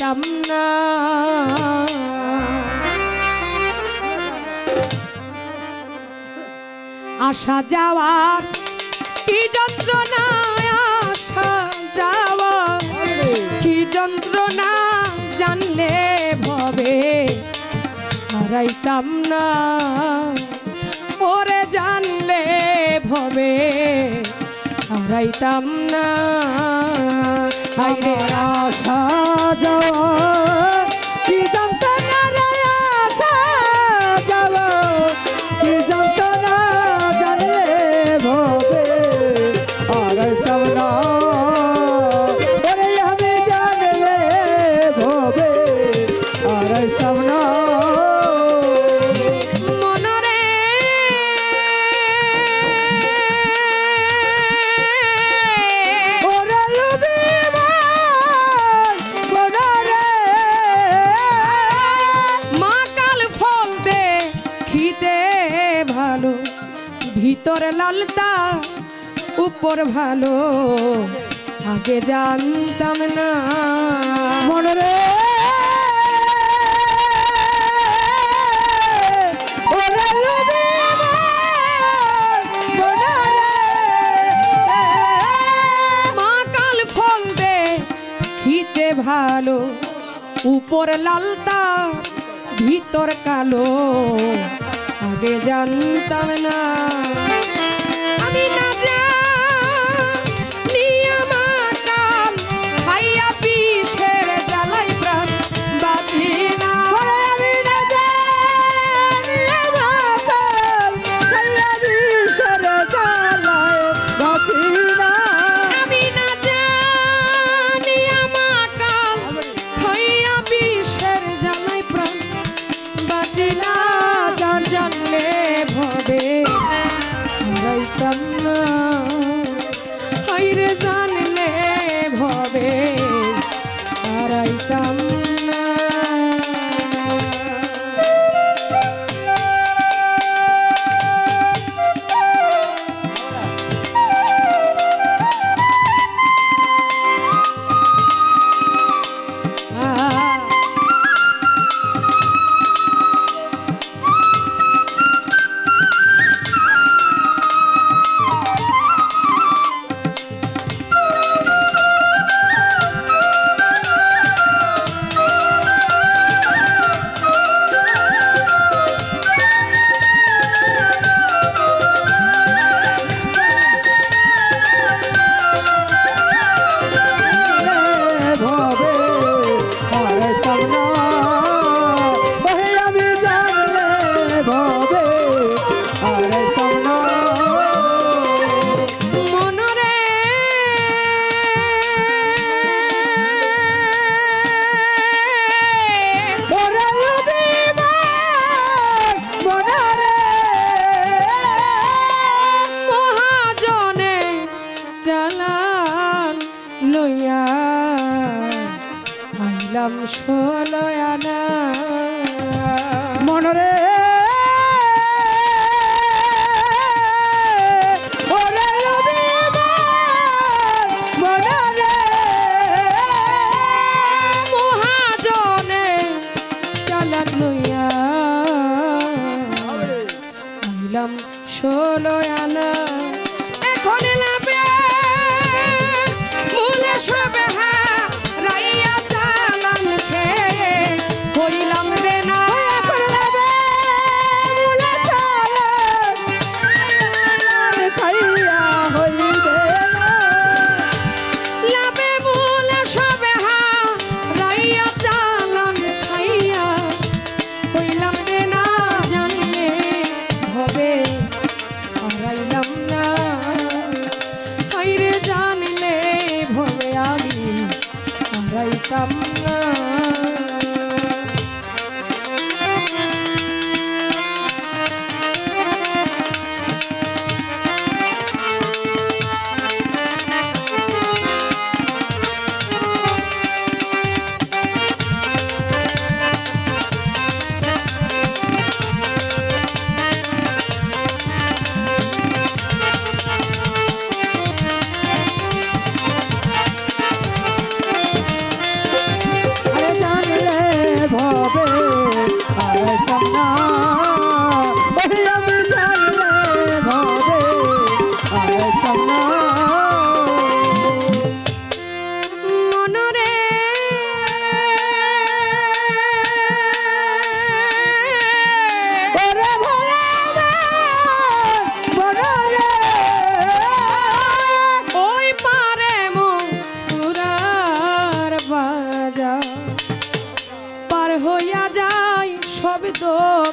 হারাইতাম না আসা যাওয়ার কি যন্ত্রণা আসা যাওয়া কি যন্ত্রণা জানলে ভবে? হারাইতাম না। ওরে জানলে ভবে। হারাইতাম না। হাইরে আশা যাওয়া লালতা উপর ভালো আগে জানতাম না। ভালো উপর লালতা ভিতর কালো আগে জানতাম না। আমি না নাম ষোলো আনা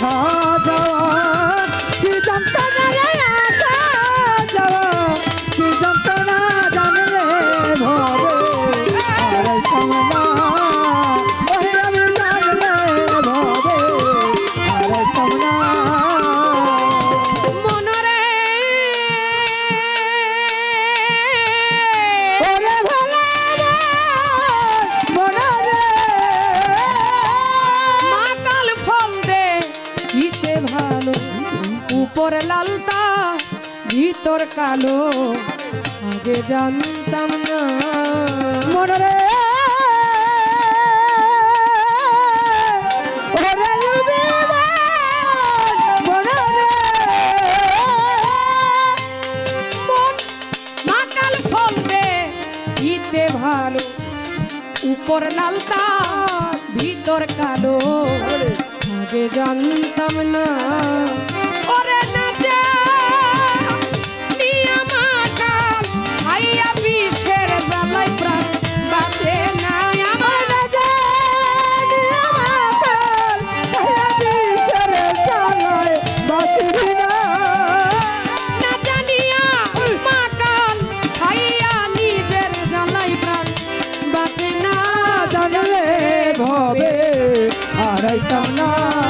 हाँ আগে জানতাম না। মনরে ভালো। উপর লালতা ভিতর কালো। আগে জানতাম না। ওরে ना